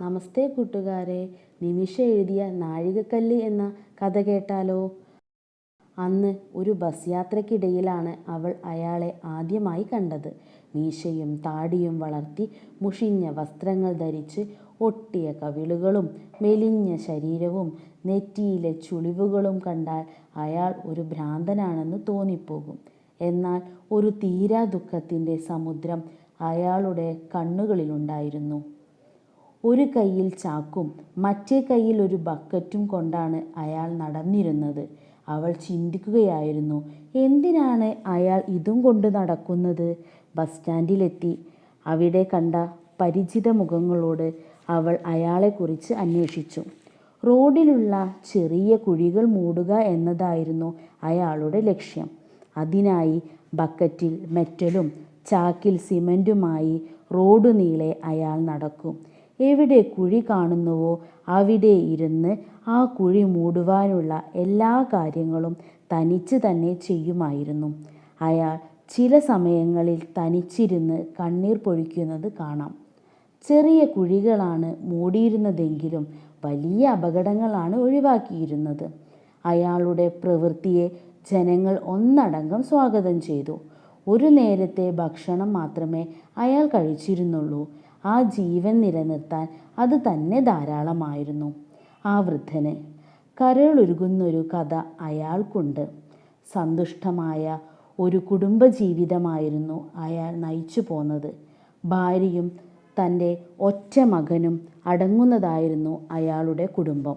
നമസ്തേ കൂട്ടുകാരെ. നിമിഷ എഴുതിയ നാഴികക്കല്ല് എന്ന കഥ കേട്ടാലോ? അന്ന് ഒരു ബസ് യാത്രയ്ക്കിടയിലാണ് അവൾ അയാളെ ആദ്യമായി കണ്ടത്. മീശയും താടിയും വളർത്തി മുഷിഞ്ഞ വസ്ത്രങ്ങൾ ധരിച്ച് ഒട്ടിയ കവിളുകളും മെലിഞ്ഞ ശരീരവും നെറ്റിയിലെ ചുളിവുകളും കണ്ടാൽ അയാൾ ഒരു ഭ്രാന്തനാണെന്ന് തോന്നിപ്പോകും. എന്നാൽ ഒരു തീരാ ദുഃഖത്തിന്റെ സമുദ്രം അയാളുടെ കണ്ണുകളിലുണ്ടായിരുന്നു. ഒരു കയ്യിൽ ചാക്കും മറ്റേ കയ്യിൽ ഒരു ബക്കറ്റും കൊണ്ടാണ് അയാൾ നടന്നിരുന്നത്. അവൾ ചിന്തിക്കുകയായിരുന്നു എന്തിനാണ് അയാൾ ഇതും കൊണ്ട് നടക്കുന്നത്? ബസ് സ്റ്റാൻഡിലെത്തി. അവിടെ കണ്ട പരിചിത മുഖങ്ങളോട് അവൾ അയാളെക്കുറിച്ച് അന്വേഷിച്ചു. റോഡിലുള്ള ചെറിയ കുഴികൾ മൂടുക എന്നതായിരുന്നു അയാളുടെ ലക്ഷ്യം. അതിനായി ബക്കറ്റിൽ മെറ്റലും ചാക്കിൽ സിമന്റുമായി റോഡ് നീളെ അയാൾ നടക്കും. എവിടെ കുഴി കാണുന്നുവോ അവിടെ ഇരുന്ന് ആ കുഴി മൂടുവാനുള്ള എല്ലാ കാര്യങ്ങളും തനിച്ച് തന്നെ ചെയ്യുമായിരുന്നു. അയാൾ ചില സമയങ്ങളിൽ തനിച്ചിരുന്ന് കണ്ണീർ പൊഴിക്കുന്നത് കാണാം. ചെറിയ കുഴികളാണ് മൂടിയിരുന്നതെങ്കിലും വലിയ അപകടങ്ങളാണ് ഒഴിവാക്കിയിരുന്നത്. അയാളുടെ പ്രവൃത്തിയെ ജനങ്ങൾ ഒന്നടങ്കം സ്വാഗതം ചെയ്തു. ഒരു നേരത്തെ ഭക്ഷണം മാത്രമേ അയാൾ കഴിച്ചിരുന്നുള്ളൂ. ആ ജീവൻ നിലനിർത്താൻ അത് തന്നെ ധാരാളമായിരുന്നു. ആ വൃദ്ധന് കരളൊരുകുന്നൊരു കഥ അയാൾക്കുണ്ട്. സന്തുഷ്ടമായ ഒരു കുടുംബജീവിതമായിരുന്നു അയാൾ നയിച്ചു പോന്നത്. ഭാര്യയും തന്റെ ഒറ്റ മകനും അടങ്ങുന്നതായിരുന്നു അയാളുടെ കുടുംബം.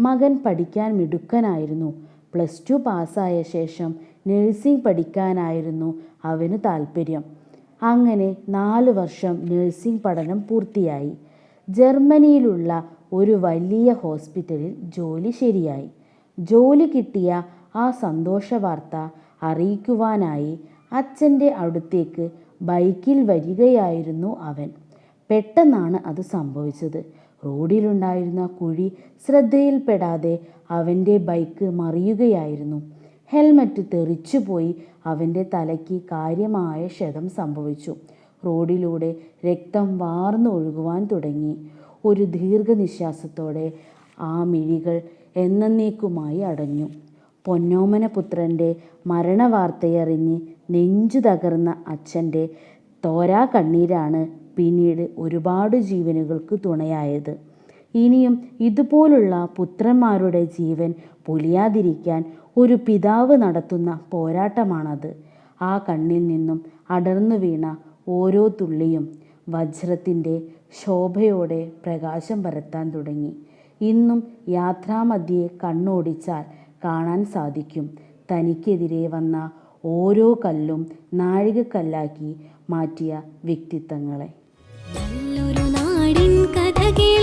മകൻ പഠിക്കാൻ മിടുക്കനായിരുന്നു. പ്ലസ് ടു പാസ്സായ ശേഷം നഴ്സിംഗ് പഠിക്കാനായിരുന്നു അവന് താല്പര്യം അങ്ങനെ നാല് വർഷം നഴ്സിംഗ് പഠനം പൂർത്തിയായി. ജർമ്മനിയിലുള്ള ഒരു വലിയ ഹോസ്പിറ്റലിൽ ജോലി ശരിയായി. ജോലി കിട്ടിയ ആ സന്തോഷ വാർത്ത അറിയിക്കുവാനായി അച്ഛന്റെ അടുത്തേക്ക് ബൈക്കിൽ വരികയായിരുന്നു അവൻ. പെട്ടെന്നാണ് അത് സംഭവിച്ചത്. റോഡിലുണ്ടായിരുന്ന കുഴി ശ്രദ്ധയിൽപ്പെടാതെ അവന്റെ ബൈക്ക് മറിയുകയായിരുന്നു. ഹെൽമറ്റ് തെറിച്ചുപോയി അവന്റെ തലയ്ക്ക് കാര്യമായ ക്ഷതം സംഭവിച്ചു. റോഡിലൂടെ രക്തം വാർന്നു ഒഴുകുവാൻ തുടങ്ങി. ഒരു ദീർഘനിശ്വാസത്തോടെ ആ മിഴികൾ എന്നേക്കുമായി അടഞ്ഞു. പൊന്നോമന പുത്രന്റെ മരണവാർത്തയറിഞ്ഞ് നെഞ്ചു തകർന്ന അച്ഛന്റെ തോരാ കണ്ണീരാണ് പിന്നീട് ഒരുപാട് ജീവനുകൾക്ക് തുണയായത്. ഇനിയും ഇതുപോലുള്ള പുത്രന്മാരുടെ ജീവൻ പൊലിയാതിരിക്കാൻ ഒരു പിതാവ് നടത്തുന്ന പോരാട്ടമാണത്. ആ കണ്ണിൽ നിന്നും അടർന്നു വീണ ഓരോ തുള്ളിയും വജ്രത്തിന്റെ ശോഭയോടെ പ്രകാശം പരത്താൻ തുടങ്ങി. ഇന്നും യാത്രാമധ്യേ കണ്ണോടിച്ചാൽ കാണാൻ സാധിക്കും. തനിക്കെതിരെ വന്ന ഓരോ കല്ലും നാഴികക്കല്ലാക്കി മാറ്റിയ വ്യക്തിത്വങ്ങളെ. നാടിൻ കഥ കേൾക്കാം